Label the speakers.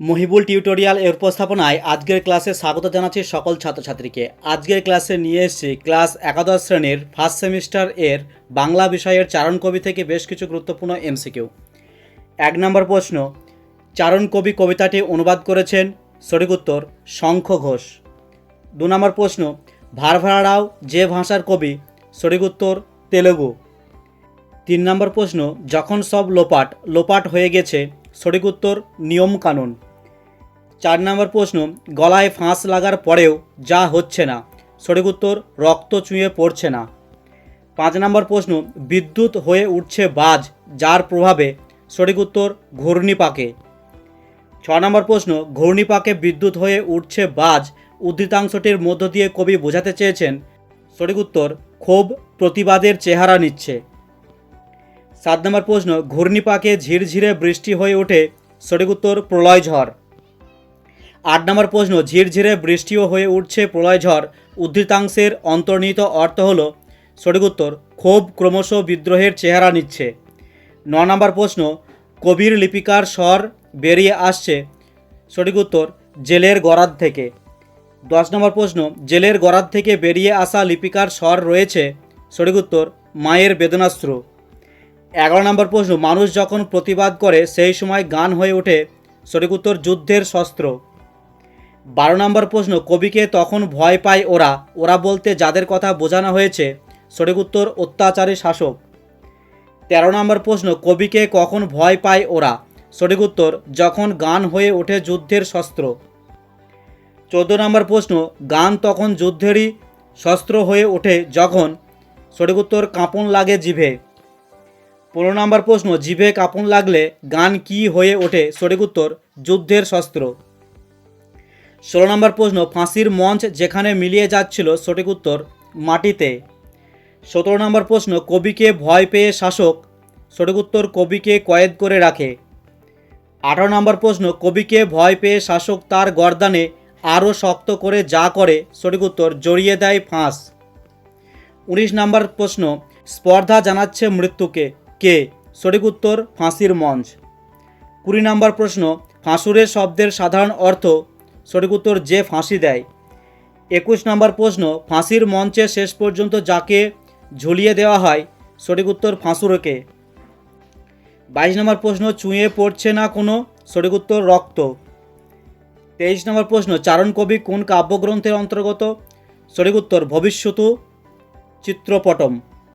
Speaker 1: Mohibul tutorial এর উপস্থাপনায় আজকের ক্লাসে স্বাগত জানাচ্ছি সকল ছাত্রছাত্রীকে। আজকের ক্লাসে নিয়ে এসেছি ক্লাস একাদশ শ্রেণির ফার্স্ট সেমিস্টার এর বাংলা বিষয়ের চারণ কবি থেকে বেশ কিছু গুরুত্বপূর্ণ এমসিকিউ। এক নম্বর প্রশ্ন, চারণ কবি কবিতাটি অনুবাদ করেছেন সঠিক উত্তর, শঙ্খ ঘোষ। দু নম্বর প্রশ্ন ভারভাড়াও যে ভাষার কবি? সঠিক উত্তর, তেলেগু। তিন নম্বর প্রশ্ন, যখন সব লোপাট লোপাট হয়ে গেছে, সঠিক উত্তর, নিয়মকানুন। চার নম্বর প্রশ্ন, গলায় ফাঁস লাগার পরেও যা হচ্ছে না। সঠিক উত্তর, রক্ত চুঁয়ে পড়ছে না। পাঁচ নম্বর প্রশ্ন, বিদ্যুৎ হয়ে উঠছে বাজ, যার প্রভাবে সঠিক উত্তর, ঘূর্ণিপাকে। ছ নম্বর প্রশ্ন, ঘূর্ণিপাকে বিদ্যুৎ হয়ে উঠছে বাজ, উদ্ধৃতাংশটির মধ্য দিয়ে কবি বোঝাতে চেয়েছেন, সঠিক উত্তর, ক্ষোভ প্রতিবাদের চেহারা নিচ্ছে। সাত নম্বর প্রশ্ন, ঘূর্ণিপাকে ঝিরঝিরে বৃষ্টি হয়ে ওঠে, সঠিক উত্তর, প্রলয় ঝড়। আট নম্বর প্রশ্ন, ঝিরঝিরে বৃষ্টিও হয়ে উঠছে প্রলয় ঝড়। উদ্ধৃতাংশের অন্তর্নিহিত অর্থ হল, সঠিক উত্তর, ক্ষোভ ক্রমশ বিদ্রোহের চেহারা নিচ্ছে। ন নম্বর প্রশ্ন, কবির লিপিকার স্বর বেরিয়ে আসছে। সঠিক উত্তর, জেলের গরাদ থেকে। দশ নম্বর প্রশ্ন, জেলের গরাদ থেকে বেরিয়ে আসা লিপিকার স্বর রয়েছে। সঠিক উত্তর, মায়ের বেদনাস্ত্র এগারো নম্বর প্রশ্ন, মানুষ যখন প্রতিবাদ করে, সেই সময় গান হয়ে ওঠে। সঠিক উত্তর, যুদ্ধের শস্ত্র। বারো নম্বর প্রশ্ন, কবিকে তখন ভয় পায় ওরা। ওরা বলতে যাদের কথা বোঝানো হয়েছে, সঠিক উত্তর অত্যাচারী শাসক। তেরো নম্বর প্রশ্ন, কবিকে কখন ভয় পায় ওরা? সঠিক উত্তর, যখন গান হয়ে ওঠে যুদ্ধের শস্ত্র। চোদ্দ নম্বর প্রশ্ন, গান তখন যুদ্ধেরই শস্ত্র হয়ে ওঠে যখন? সঠিক উত্তর, কাঁপন লাগে জিভে। পনেরো নম্বর প্রশ্ন, জিভে কাঁপন লাগলে গান কি হয়ে ওঠে? সঠিক উত্তর, যুদ্ধের শস্ত্র। ষোলো নম্বর প্রশ্ন, ফাঁসির মঞ্চ যেখানে মিলিয়ে যাচ্ছিল সঠিক উত্তর মাটিতে। সতেরো নম্বর প্রশ্ন, কবিকে ভয় পেয়ে শাসক, সঠিক উত্তর কবিকে কয়েদ করে রাখে। আঠারো নম্বর প্রশ্ন, কবিকে ভয় পেয়ে শাসক তার গর্দানে আরও শক্ত করে যা করে, সঠিক উত্তর জড়িয়ে দেয় ফাঁস। উনিশ নম্বর প্রশ্ন, স্পর্ধা জানাচ্ছে মৃত্যুকে, কে? সঠিক উত্তর ফাঁসির মঞ্চ। কুড়ি নম্বর প্রশ্ন, ফাঁসুরের শব্দের সাধারণ অর্থ সঠিক উত্তর যে ফাঁসি দেয়। একুশ নম্বর প্রশ্ন, ফাঁসির মঞ্চে শেষ পর্যন্ত যাকে ঝুলিয়ে দেওয়া হয়, সঠিক উত্তর ফাঁসুরকে। বাইশ নম্বর প্রশ্ন, চুঁয়ে পড়ছে না কোনো? সঠিক উত্তর, রক্ত। তেইশ নম্বর প্রশ্ন, চারণ কবি কোন কাব্যগ্রন্থের অন্তর্গত? সঠিক উত্তর, ভবিষ্যতু চিত্রপটম।